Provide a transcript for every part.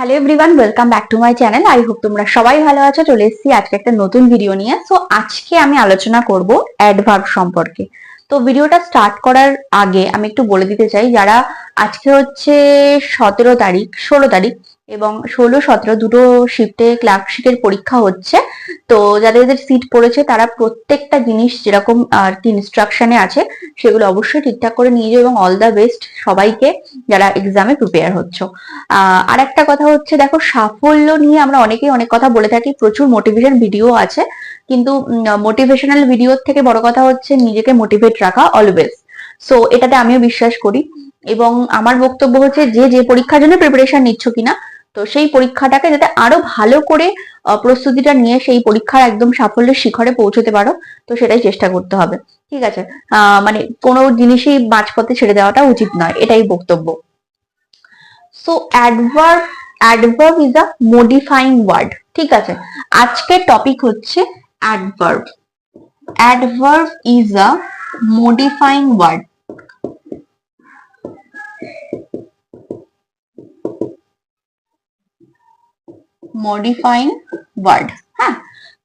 Hello everyone welcome back to my channel I hope তোমরা সবাই ভালো আছো। চলে এসেছি আজকে একটা নতুন ভিডিও নিয়ে। সো আজকে আমি আলোচনা করব অ্যাডভার্ব সম্পর্কে। তো ভিডিওটা স্টার্ট করার আগে আমি একটু বলে দিতে চাই, যারা আজকে হচ্ছে সতেরো তারিখ, ষোলো তারিখ এবং ষোলো, সতেরো দুটো শিফটে ক্লার্কশিপের পরীক্ষা হচ্ছে। তো যাদের যাদের সিট পড়েছে, তারা প্রত্যেকটা জিনিস যেরকম, আর কি ইনস্ট্রাকশনে আছে, সেগুলো অবশ্যই ঠিকঠাক করে নিয়ে যাও এবং অল দ্য বেস্ট সবাইকে যারা এক্সামে প্রিপেয়ার হচ্ছ। আর একটা কথা হচ্ছে, দেখো সাফল্য নিয়ে আমরা অনেকেই অনেক কথা বলে থাকি, প্রচুর মোটিভেশন ভিডিও আছে, কিন্তু মোটিভেশনাল ভিডিওর থেকে বড় কথা হচ্ছে নিজেকে মোটিভেট রাখা অলওয়েজ সো এটাতে আমিও বিশ্বাস করি। এবং আমার বক্তব্য হচ্ছে, যে যে পরীক্ষার জন্য প্রিপারেশন নিচ্ছ কিনা তো সেই পরীক্ষাটাকে যাতে আরও ভালো করে প্রস্তুতিটা নিয়ে সেই পরীক্ষার একদম সাফল্যের শিখরে পৌঁছতে পারো, তো সেটাই চেষ্টা করতে হবে। ঠিক আছে? মানে কোনো জিনিসই মাঝপথে ছেড়ে দেওয়াটা উচিত নয়, এটাই বক্তব্য। So adverb adverb is a modifying word ঠিক আছে? আজকের টপিক হচ্ছে adverb adverb is a modifying word modifying word হ্যাঁ?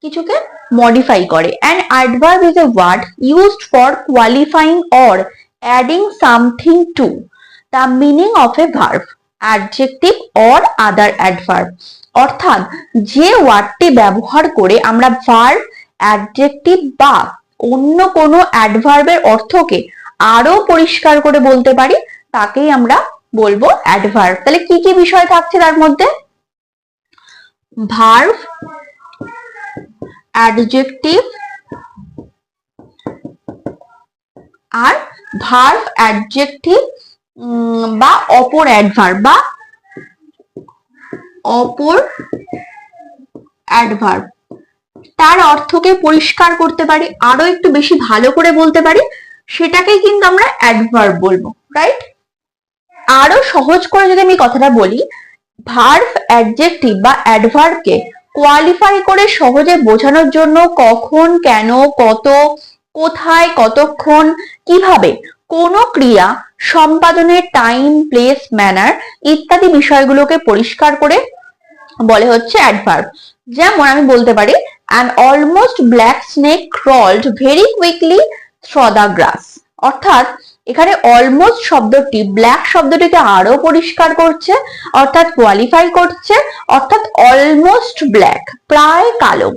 কিছুকে মডিফাই করে। And adverb is a word used for qualifying or adding something to the meaning of a verb adjective or other adverb অর্থাৎ, যে ওয়ার্ডটি ব্যবহার করে আমরা verb adjective বা অন্য কোনো অ্যাডভার্বের অর্থকে আরও পরিষ্কার করে বলতে পারি, তাকেই আমরা বলব অ্যাডভার্ব তাহলে কি কি বিষয় থাকছে তার মধ্যে? ভার্ভ অ্যাডজেক্টিভ আর ভার্ভ অ্যাডজেক্টিভ বা অপর অ্যাডভার্ব বা অপর অ্যাডভার্ব তার অর্থকে পরিষ্কার করতে পারি, আরও একটু বেশি ভালো করে বলতে পারি, সেটাকেই কিন্তু আমরা অ্যাডভার্ব বলব রাইট আরও সহজ করে যদি আমি কথাটা বলি ভার্ভ অ্যাডজেক্টিভ বা অ্যাডভার্বকে কোয়ালিফাই করে সহজে বোঝানোর জন্য কখন, কেন, কত, কোথায়, কতক্ষণ, কীভাবে কোন ক্রিয়া, সম্পাদনের টাইম প্লেস ম্যানার ইত্যাদি বিষয়গুলোকে পরিষ্কার করে বলে হচ্ছে অ্যাডভার্ব যেমন আমি বলতে পারি an almost black snake crawled very quickly through the grass অর্থাৎ এখানে অলমোস্ট শব্দটি ব্ল্যাক শব্দটিকে আরও পরিষ্কার করছে, অর্থাৎ কোয়ালিফাই করছে, অর্থাৎ অলমোস্ট ব্ল্যাক প্রায় কালো।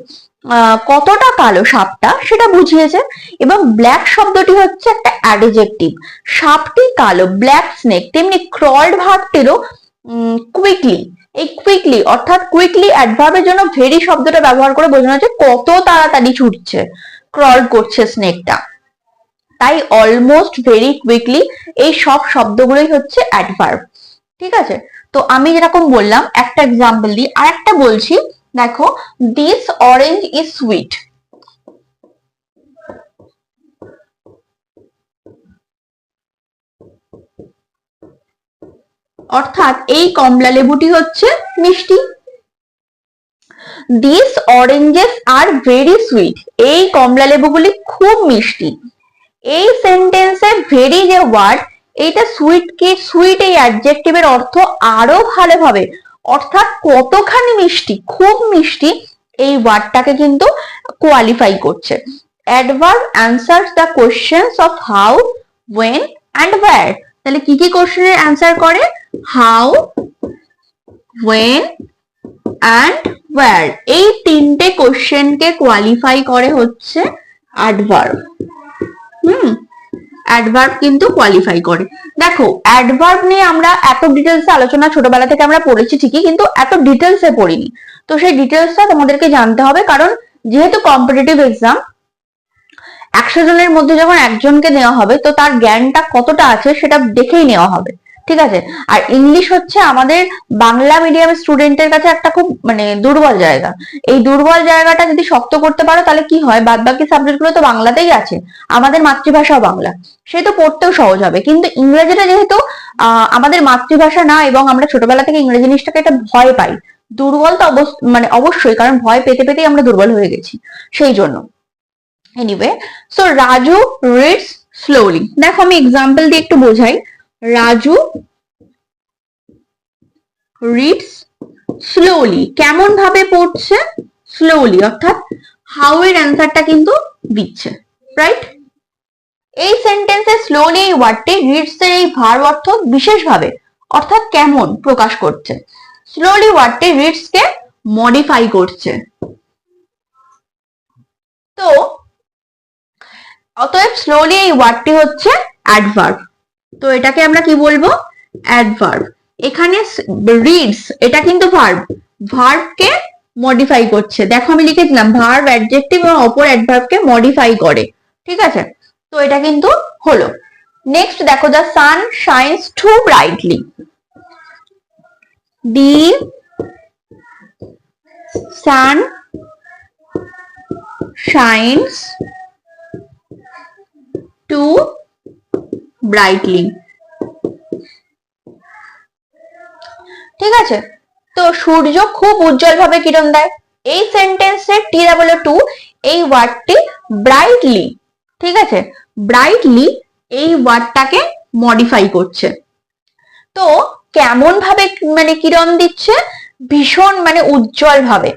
কতটা কালো সাপটা সেটা বুঝিয়েছে। এবং ব্ল্যাক শব্দটি হচ্ছে একটা অ্যাডজেক্টিভ সাপটি কালো ব্ল্যাক স্নেক তেমনি ক্রল্ড ভাবটিরও কুইকলি এই কুইকলি অর্থাৎ কুইকলি অ্যাডভার্বের জন্য ভেরি শব্দটা ব্যবহার করে বোঝানো হচ্ছে কত তাড়াতাড়ি ছুটছে ক্রল করছে স্নেকটা তাই অলমোস্ট ভেরি কুইকলি এই সব শব্দগুলোই হচ্ছে অ্যাডভার্ব ঠিক আছে? তো আমি যেরকম বললাম, একটা এক্সাম্পল দিই আর একটা বলছি, দেখো দিস অরেঞ্জ ইজ সুইট অর্থাৎ এই কমলা লেবুটি হচ্ছে মিষ্টি। This oranges are very sweet এই কমলা লেবুগুলি খুব মিষ্টি। এই সেন্টেন্সে ভেরি যে ওয়ার্ড এইটা সুইট কি সুইট এই অ্যাডজেক্টিভের অর্থ আরও ভালোভাবে, অর্থাৎ কতখানি মিষ্টি, খুব মিষ্টি এই ওয়ার্ডটাকে কিন্তু কোয়ালিফাই করছে। Adverb answers the questions of how when and where তাহলে কি কি কোশ্চেনের অ্যান্সার করে? হাউ ওয়েন অ্যান্ড ওয়্যার এই তিনটে কোশ্চেনকে কোয়ালিফাই করে হচ্ছে অ্যাডভার্ব হুম অ্যাডভার্ব কিন্তু কোয়ালিফাই করে। দেখো অ্যাডভার্ব নিয়ে আমরা এত ডিটেলসে আলোচনা ছোটবেলা থেকে আমরা পড়েছি ঠিকই, কিন্তু এত ডিটেলসে পড়িনি। তো সেই ডিটেলসটা তোমাদেরকে জানতে হবে, কারণ যেহেতু কম্পিটিটিভ এক্সাম একশো জনের মধ্যে যখন একজনকে নেওয়া হবে, তো তার জ্ঞানটা কতটা আছে সেটা দেখেই নেওয়া হবে। ঠিক আছে? আর ইংলিশ হচ্ছে আমাদের বাংলা মিডিয়াম স্টুডেন্টের কাছে একটা খুব মানে দুর্বল জায়গা। এই দুর্বল জায়গাটা যদি শক্ত করতে পারো, তাহলে কি হয়? বাদ বাকি সাবজেক্টগুলো তো বাংলাতেই আছে। আমাদের মাতৃভাষাও বাংলা। সে তো পড়তেও সহজ হবে। কিন্তু ইংরেজিটা যেহেতু আমাদের মাতৃভাষা না এবং আমরা ছোটবেলা থেকে ইংরেজি জিনিসটাকে একটা ভয় পাই, দুর্বল তো মানে অবশ্যই, কারণ ভয় পেতে পেতেই আমরা দুর্বল হয়ে গেছি। সেই জন্য। Anyway so Raju reads slowly দেখো আমি এক্সাম্পল দিয়ে একটু বোঝাই। রাজু রিডস স্লোলি কেমন ভাবে পড়ছে? স্লোলি অর্থাৎ হাউ এর অ্যান্সারটা কিন্তু দিচ্ছে রাইট এই সেন্টেন্সে স্লোলি এই ওয়ার্ডটি রিডস এর এই ভার অর্থ বিশেষভাবে, অর্থাৎ কেমন প্রকাশ করছে? স্লোলি ওয়ার্ডটি রিডস কে মডিফাই করছে। তো, অতএব স্লোলি এই ওয়ার্ডটি হচ্ছে অ্যাডভার্ব তো এটাকে আমরা কি বলব? অ্যাডভার্ব এখানে রিডস এটা কিন্তু ভার্ব ভার্বকে মডিফাই করছে। দেখো আমি লিখেছিলাম ভার্ব অ্যাডজেক্টিভ এবং অপর অ্যাডভার্বকে মডিফাই করে। ঠিক আছে? তো এটা কিন্তু হলো। নেক্সট দেখো the sun shines too brightly the sun shines too brightly ঠিক আছে? তো সূর্য খুব উজ্জ্বল ভাবে কিরণ দেয়। এই সেন্টেন্সে টি ডাবল টু এই ওয়ার্ডটি ব্রাইটলি ঠিক আছে? ব্রাইটলি এই ওয়ার্ডটাকে মডিফাই করছে। তো কেমন ভাবে মানে কিরণ দিচ্ছে? ভীষণ মানে উজ্জ্বল ভাবে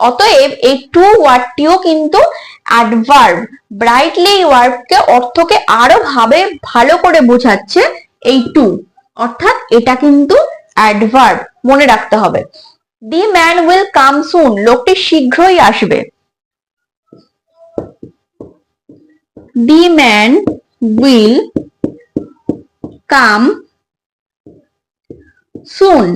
অতএব এই টু ওয়ার্ডটিও কিন্তু অ্যাডভার্ব ব্রাইটলি এই ওয়ার্ডকে অর্থকে আরও ভাবে ভালো করে বোঝাচ্ছে এই টু অর্থাৎ এটা কিন্তু অ্যাডভার্ব মনে রাখতে হবে। দি ম্যান উইল কাম সুন লোকটি শীঘ্রই আসবে। দি ম্যান উইল কাম সুন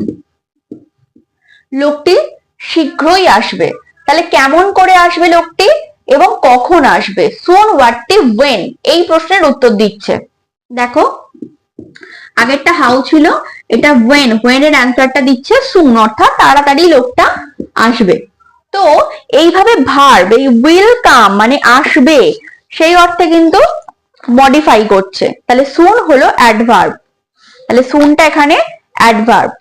লোকটি শীঘ্রই আসবে। তাহলে কেমন করে আসবে লোকটি? এবং কখন আসবে? সুন ওয়ার্ডটি ওয়েন এই প্রশ্নের উত্তর দিচ্ছে। দেখো, আগেরটা হাউ ছিল, এটা ওয়েন ওয়েন এর অ্যান্সারটা দিচ্ছে সুন অর্থাৎ তাড়াতাড়ি লোকটা আসবে। তো এইভাবে ভার্ব এই উইল কাম মানে আসবে, সেই অর্থে কিন্তু মডিফাই করছে। তাহলে সুন হলো অ্যাডভার্ব তাহলে সুনটা এখানে অ্যাডভার্ব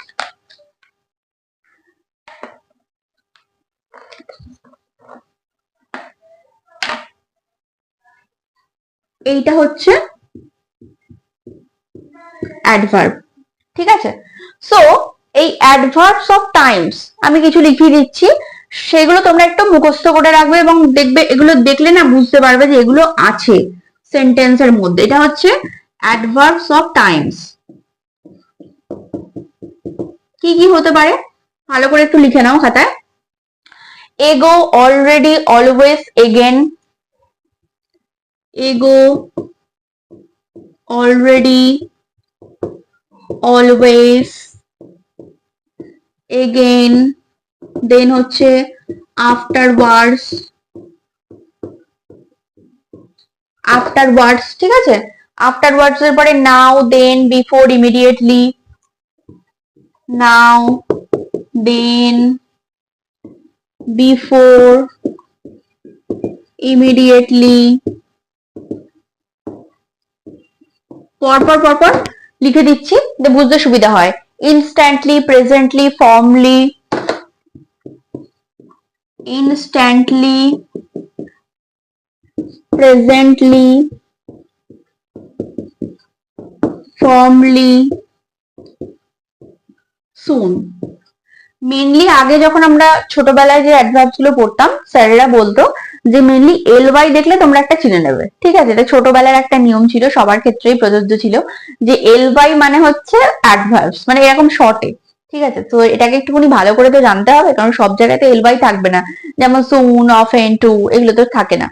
এইটা হচ্ছে অ্যাডভার্ব ঠিক আছে? সো এই অ্যাডভার্বস অফ টাইমস আমি কিছু লিখিয়ে দিচ্ছি, সেগুলো তোমরা একটু মুখস্থ করে রাখবে এবং দেখবে, এগুলো দেখলে না বুঝতে পারবে যে এগুলো আছে সেন্টেন্সের মধ্যে। এটা হচ্ছে অ্যাডভার্বস অফ টাইমস কি কি হতে পারে? ভালো করে একটু লিখে নাও খাতায়। Ago already always again always again then হচ্ছে আফটার ওয়ার্ডস আফটার ওয়ার্ডস ঠিক আছে? ওয়ার্ডস এর পরে now then before immediately now then before immediately পরপর পরপর লিখে দিচ্ছি বুঝতে সুবিধা হয়। Instantly presently formerly instantly presently formerly soon mainly আগে যখন আমরা ছোটবেলায় যে অ্যাডভার্বসগুলো পড়তাম, স্যারেরা বলতো যে মেনলি এল ওয়াই দেখলে তোমরা একটা চিনে নেবে। ঠিক আছে? এটা ছোটবেলার একটা নিয়ম ছিল সবার ক্ষেত্রেই প্রযোজ্য ছিল যে এল ওয়াই মানে হচ্ছে অ্যাডভার্বস মানে এরকম শর্টে ঠিক আছে? তো এটাকে একটুখানি ভালো করে তো জানতে হবে কারণ সব জায়গাতে এল ওয়াই থাকবে না। যেমন সুন অফ অফেন টু এগুলো তো থাকে না।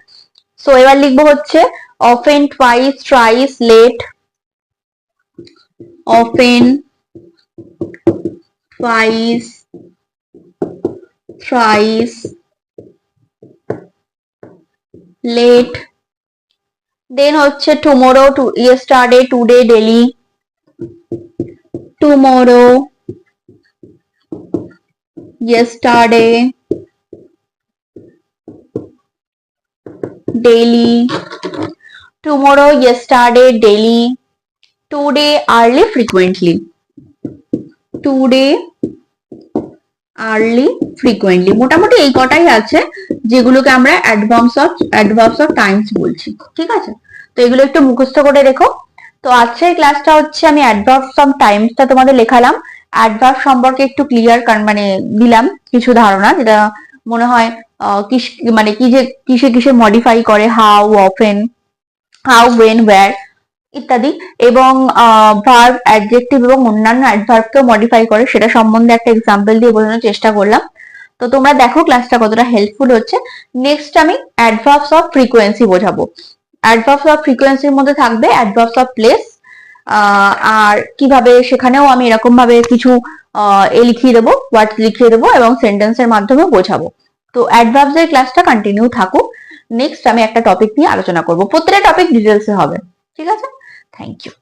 সো এবার লিখব হচ্ছে often twice thrice late often twice, thrice, late. Then হচ্ছে tomorrow, to yesterday, today, daily. Tomorrow, yesterday, daily. Tomorrow, yesterday, daily. Today, early, frequently. Today early frequently মোটামুটি এই কটাই আছে যেগুলোকে আমরা adverbs of adverbs of times বলছি, ঠিক আছে? তো এগুলো একটু মুখস্থ করে রেখো। তো আজকের ক্লাসটা হচ্ছে আমি অ্যাডভান্স অফ টাইমসটা তোমাদের লেখালাম। অ্যাডভার্ব সম্পর্কে একটু ক্লিয়ার মানে দিলাম কিছু ধারণা, যেটা মনে হয় মানে কি যে, কিসে কিসে মডিফাই করে how often how when where ইত্যাদি এবং ভার্ব অ্যাডজেক্টিভ এবং অন্যান্য অ্যাডভার্বকেও মডিফাই করে, সেটা সম্বন্ধে একটা এক্সাম্পল দিয়ে বোঝানোর চেষ্টা করলাম। তো তোমরা দেখো ক্লাসটা কতটা হেল্পফুল হচ্ছে। নেক্সট আমি অ্যাডভার্বস অফ ফ্রিকোয়েন্সি বোঝাবো। অ্যাডভার্বস অফ ফ্রিকোয়েন্সির মধ্যে থাকবে অ্যাডভার্বস অফ প্লেস আর কীভাবে সেখানেও আমি এরকম ভাবে কিছু এ লিখিয়ে দেবো ওয়ার্ড লিখিয়ে দেবো এবং সেন্টেন্সের মাধ্যমে বোঝাবো। তো অ্যাডভার্বস এর ক্লাসটা কন্টিনিউ থাকুক। নেক্সট আমি একটা টপিক নিয়ে আলোচনা করব। প্রত্যেকটা টপিক ডিটেলসে হবে। ঠিক আছে? Thank you.